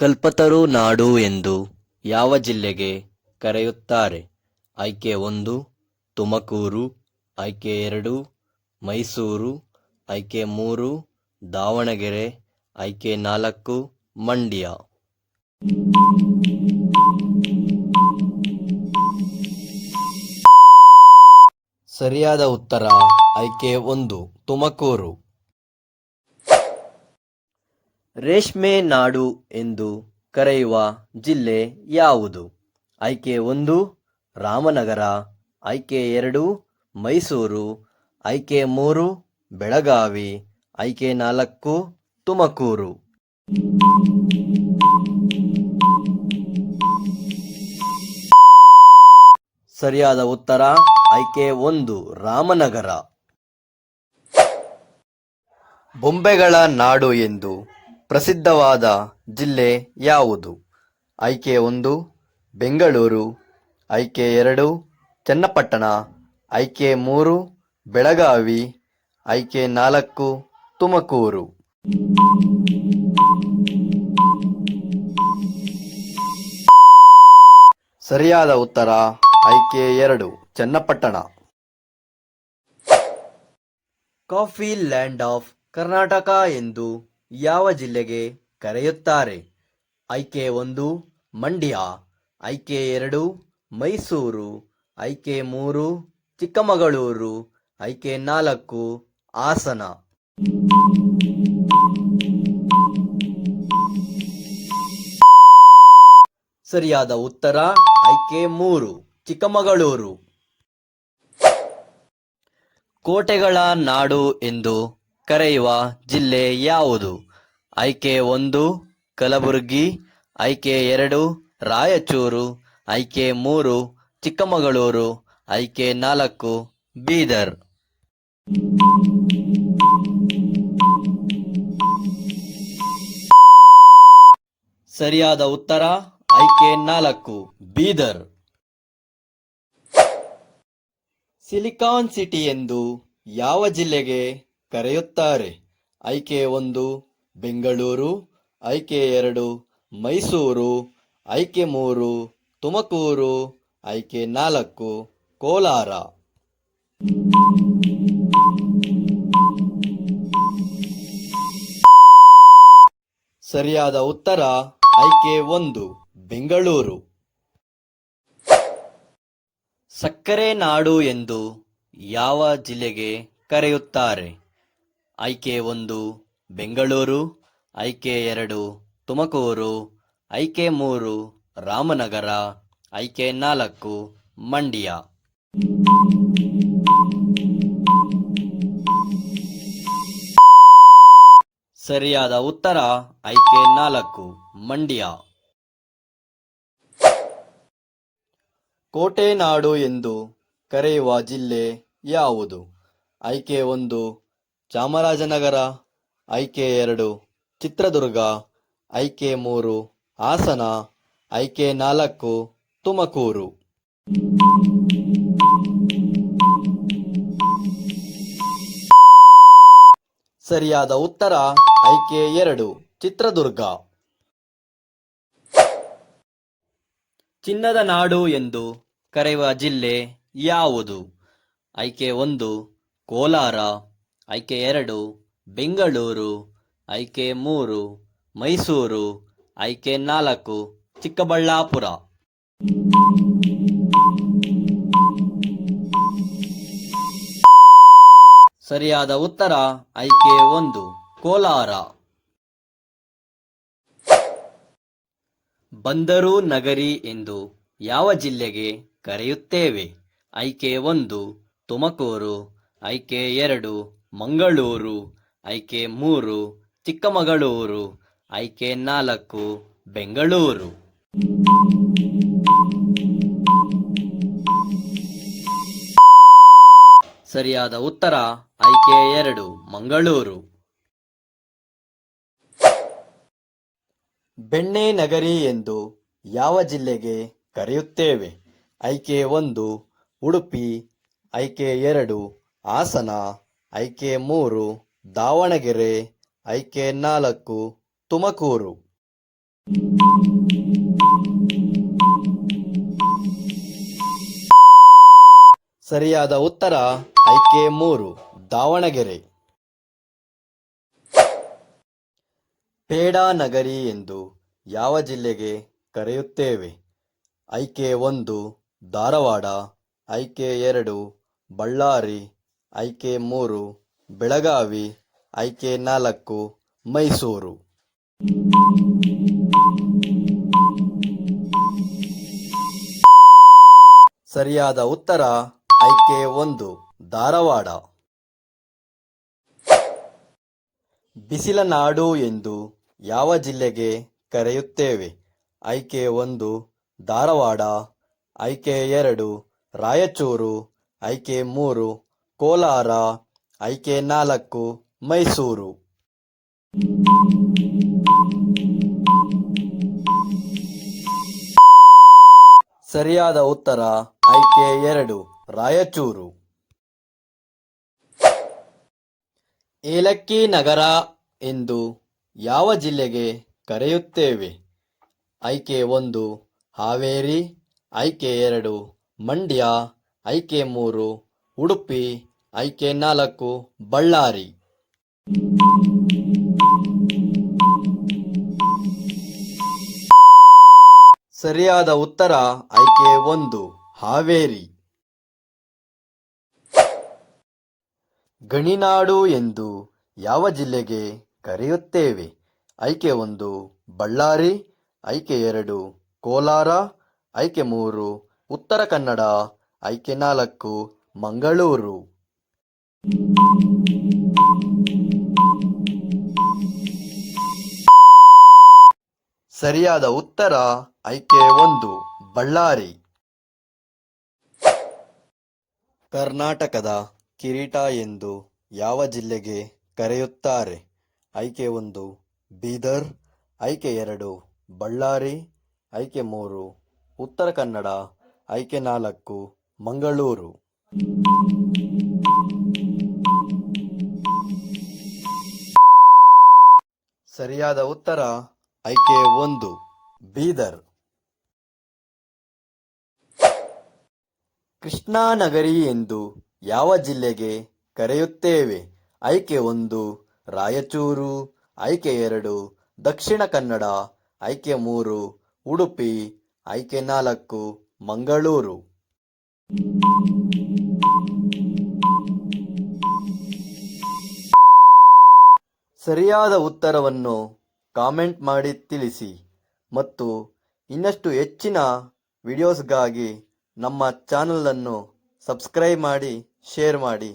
ಕಲ್ಪತರು ನಾಡು ಎಂದು ಯಾವ ಜಿಲ್ಲೆಗೆ ಕರೆಯುತ್ತಾರೆ? ಆಯ್ಕೆ ಒಂದು, ತುಮಕೂರು. ಆಯ್ಕೆ ಎರಡು, ಮೈಸೂರು. ಆಯ್ಕೆ ಮೂರು, ದಾವಣಗೆರೆ. ಆಯ್ಕೆ ನಾಲ್ಕು, ಮಂಡ್ಯ. ಸರಿಯಾದ ಉತ್ತರ, ಆಯ್ಕೆ ಒಂದು, ತುಮಕೂರು. ರೇಷ್ಮೆ ನಾಡು ಎಂದು ಕರೆಯುವ ಜಿಲ್ಲೆ ಯಾವುದು? ಆಯ್ಕೆ ಒಂದು, ರಾಮನಗರ. ಆಯ್ಕೆ ಎರಡು, ಮೈಸೂರು. ಆಯ್ಕೆ ಮೂರು, ಬೆಳಗಾವಿ. ಆಯ್ಕೆ ನಾಲ್ಕು, ತುಮಕೂರು. ಸರಿಯಾದ ಉತ್ತರ, ಆಯ್ಕೆ ಒಂದು, ರಾಮನಗರ. ಬೊಂಬೆಗಳ ನಾಡು ಎಂದು ಪ್ರಸಿದ್ಧವಾದ ಜಿಲ್ಲೆ ಯಾವುದು? ಆಯ್ಕೆ ಒಂದು, ಬೆಂಗಳೂರು. ಆಯ್ಕೆ ಎರಡು, ಚನ್ನಪಟ್ಟಣ. ಆಯ್ಕೆ ಮೂರು, ಬೆಳಗಾವಿ. ಆಯ್ಕೆ ನಾಲ್ಕು, ತುಮಕೂರು. ಸರಿಯಾದ ಉತ್ತರ, ಆಯ್ಕೆ ಎರಡು, Channapatna. Coffee land of Karnataka ಎಂದು ಯಾವ ಜಿಲ್ಲೆಗೆ ಕರೆಯುತ್ತಾರೆ? ಆಯ್ಕೆ ಒಂದು ಮಂಡ್ಯ ಆಯ್ಕೆ ಎರಡು ಮೈಸೂರು ಆಯ್ಕೆ ಮೂರು ಚಿಕ್ಕಮಗಳೂರು ಆಯ್ಕೆ ನಾಲ್ಕು ಹಾಸನ. ಸರಿಯಾದ ಉತ್ತರ ಆಯ್ಕೆ ಮೂರು ಚಿಕ್ಕಮಗಳೂರು. ಕೋಟೆಗಳ ನಾಡು ಎಂದು ಕರೆಯುವ ಜಿಲ್ಲೆ ಯಾವುದು? ಆಯ್ಕೆ ಒಂದು, ಕಲಬುರಗಿ. ಆಯ್ಕೆ ಎರಡು, ರಾಯಚೂರು. ಆಯ್ಕೆ ಮೂರು, ಚಿಕ್ಕಮಗಳೂರು. ಆಯ್ಕೆ ನಾಲ್ಕು, ಬೀದರ್. ಸರಿಯಾದ ಉತ್ತರ, ಆಯ್ಕೆ ನಾಲ್ಕು, ಬೀದರ್. ಸಿಲಿಕಾನ್ ಸಿಟಿ ಎಂದು ಯಾವ ಜಿಲ್ಲೆಗೆ ಕರೆಯುತ್ತಾರೆ. ಆಯ್ಕೆ ಒಂದು, ಬೆಂಗಳೂರು. ಐಕೆ ಎರಡು, ಮೈಸೂರು. ಆಯ್ಕೆ ಮೂರು, ತುಮಕೂರು. ಆಯ್ಕೆ ನಾಲ್ಕು, ಕೋಲಾರ. ಸರಿಯಾದ ಉತ್ತರ, ಆಯ್ಕೆ ಒಂದು, ಬೆಂಗಳೂರು. ಸಕ್ಕರೆ ನಾಡು ಎಂದು ಯಾವ ಜಿಲ್ಲೆಗೆ ಕರೆಯುತ್ತಾರೆ? ಆಯ್ಕೆ ಒಂದು ಬೆಂಗಳೂರು, ಆಯ್ಕೆ ಎರಡು ತುಮಕೂರು ಐಕೆ ಮೂರು ರಾಮನಗರ ಐಕೆ ನಾಲ್ಕು ಮಂಡ್ಯ. ಸರಿಯಾದ ಉತ್ತರ ಐಕೆ ನಾಲ್ಕು ಮಂಡ್ಯ. ಕೋಟೆನಾಡು ಎಂದು ಕರೆಯುವ ಜಿಲ್ಲೆ ಯಾವುದು? ಆಯ್ಕೆ ಒಂದು ಚಾಮರಾಜನಗರ, ಐಕೆ ಎರಡು, ಚಿತ್ರದುರ್ಗ, ಐಕೆ ಮೂರು, ಹಾಸನ, ಐಕೆ ನಾಲ್ಕು, ತುಮಕೂರು. ಸರಿಯಾದ ಉತ್ತರ, ಐಕೆ ಎರಡು, ಚಿತ್ರದುರ್ಗ. ಚಿನ್ನದ ನಾಡು ಎಂದು ಕರೆಯುವ ಜಿಲ್ಲೆ ಯಾವುದು? ಐಕೆ ಒಂದು, ಕೋಲಾರ ಆಯ್ಕೆ ಎರಡು, ಬೆಂಗಳೂರು, ಆಯ್ಕೆ ಮೂರು, ಮೈಸೂರು, ಆಯ್ಕೆ ನಾಲ್ಕು, ಚಿಕ್ಕಬಳ್ಳಾಪುರ. ಸರಿಯಾದ ಉತ್ತರ, ಆಯ್ಕೆ ಒಂದು, ಕೋಲಾರ. ಬಂದರು ನಗರಿ ಎಂದು ಯಾವ ಜಿಲ್ಲೆಗೆ ಕರೆಯುತ್ತೇವೆ? ಆಯ್ಕೆ ಒಂದು, ತುಮಕೂರು, ಆಯ್ಕೆ ಎರಡು ಮಂಗಳೂರು, ಆಯ್ಕೆ ಮೂರು, ಚಿಕ್ಕಮಗಳೂರು, ಆಯ್ಕೆ ನಾಲ್ಕು, ಬೆಂಗಳೂರು. ಸರಿಯಾದ ಉತ್ತರ, ಆಯ್ಕೆ ಎರಡು, ಮಂಗಳೂರು. ಬೆಣ್ಣೆ ನಗರಿ ಎಂದು ಯಾವ ಜಿಲ್ಲೆಗೆ ಕರೆಯುತ್ತೇವೆ? ಆಯ್ಕೆ ಒಂದು, ಉಡುಪಿ. ಆಯ್ಕೆ ಎರಡು, ಹಾಸನ. ಆಯ್ಕೆ ಮೂರು, ದಾವಣಗೆರೆ, ಐಕೆ ನಾಲ್ಕು, ತುಮಕೂರು. ಸರಿಯಾದ ಉತ್ತರ, ಐಕೆ ಮೂರು, ದಾವಣಗೆರೆ. ಪೇಡಾ ನಗರಿ ಎಂದು ಯಾವ ಜಿಲ್ಲೆಗೆ ಕರೆಯುತ್ತೇವೆ? ಐಕೆ ಒಂದು, ಧಾರವಾಡ, ಐಕೆ ಎರಡು, ಬಳ್ಳಾರಿ ಆಯ್ಕೆ ಮೂರು, ಬೆಳಗಾವಿ ಆಯ್ಕೆ ನಾಲ್ಕು, ಮೈಸೂರು. ಸರಿಯಾದ ಉತ್ತರ ಆಯ್ಕೆ ಒಂದು, ಧಾರವಾಡ. ಬಿಸಿಲ ನಾಡು ಎಂದು ಯಾವ ಜಿಲ್ಲೆಗೆ ಕರೆಯುತ್ತೇವೆ? ಆಯ್ಕೆ ಒಂದು, ಧಾರವಾಡ ಆಯ್ಕೆ ಎರಡು, ರಾಯಚೂರು ಆಯ್ಕೆ ಮೂರು ಕೋಲಾರ ಐಕೆ ನಾಲ್ಕು ಮೈಸೂರು. ಸರಿಯಾದ ಉತ್ತರ, ಐಕೆ ಎರಡು, ರಾಯಚೂರು. ಏಲಕ್ಕಿ ನಗರ ಎಂದು ಯಾವ ಜಿಲ್ಲೆಗೆ ಕರೆಯುತ್ತೇವೆ? ಆಯ್ಕೆ ಒಂದು, ಹಾವೇರಿ, ಐಕೆ ಎರಡು, ಮಂಡ್ಯ, ಐಕೆ ಮೂರು, ಉಡುಪಿ ಆಯ್ಕೆ ನಾಲ್ಕು, ಬಳ್ಳಾರಿ. ಸರಿಯಾದ ಉತ್ತರ, ಆಯ್ಕೆ ಒಂದು, ಹಾವೇರಿ. ಗಣಿನಾಡು ಎಂದು ಯಾವ ಜಿಲ್ಲೆಗೆ ಕರೆಯುತ್ತೇವೆ? ಆಯ್ಕೆ ಒಂದು, ಬಳ್ಳಾರಿ. ಆಯ್ಕೆ ಎರಡು, ಕೋಲಾರ. ಆಯ್ಕೆ ಮೂರು, ಉತ್ತರ ಕನ್ನಡ. ಆಯ್ಕೆ ನಾಲ್ಕು, ಮಂಗಳೂರು. ಸರಿಯಾದ ಉತ್ತರ, ಆಯ್ಕೆ ಒಂದು, ಬಳ್ಳಾರಿ. ಕರ್ನಾಟಕದ ಕಿರೀಟ ಎಂದು ಯಾವ ಜಿಲ್ಲೆಗೆ ಕರೆಯುತ್ತಾರೆ? ಆಯ್ಕೆ ಒಂದು, ಬೀದರ್. ಆಯ್ಕೆ ಎರಡು, ಬಳ್ಳಾರಿ. ಆಯ್ಕೆ ಮೂರು, ಉತ್ತರ ಕನ್ನಡ. ಆಯ್ಕೆ ನಾಲ್ಕು, ಮಂಗಳೂರು. ಸರಿಯಾದ ಉತ್ತರ ಆಯ್ಕೆ ಒಂದು, ಬೀದರ್. ಕೃಷ್ಣಾನಗರಿ ಎಂದು ಯಾವ ಜಿಲ್ಲೆಗೆ ಕರೆಯುತ್ತೇವೆ? ಆಯ್ಕೆ ಒಂದು, ರಾಯಚೂರು. ಆಯ್ಕೆ ಎರಡು, ದಕ್ಷಿಣ ಕನ್ನಡ. ಆಯ್ಕೆ ಮೂರು, ಉಡುಪಿ. ಆಯ್ಕೆ ನಾಲ್ಕು, ಮಂಗಳೂರು. ಸರಿಯಾದ ಉತ್ತರವನ್ನು ಕಾಮೆಂಟ್ ಮಾಡಿ ತಿಳಿಸಿ ಮತ್ತು ಇನ್ನಷ್ಟು ಹೆಚ್ಚಿನ ವಿಡಿಯೋಸ್ಗಾಗಿ ನಮ್ಮ ಚಾನಲನ್ನು ಸಬ್ಸ್ಕ್ರೈಬ್ ಮಾಡಿ, ಶೇರ್ ಮಾಡಿ.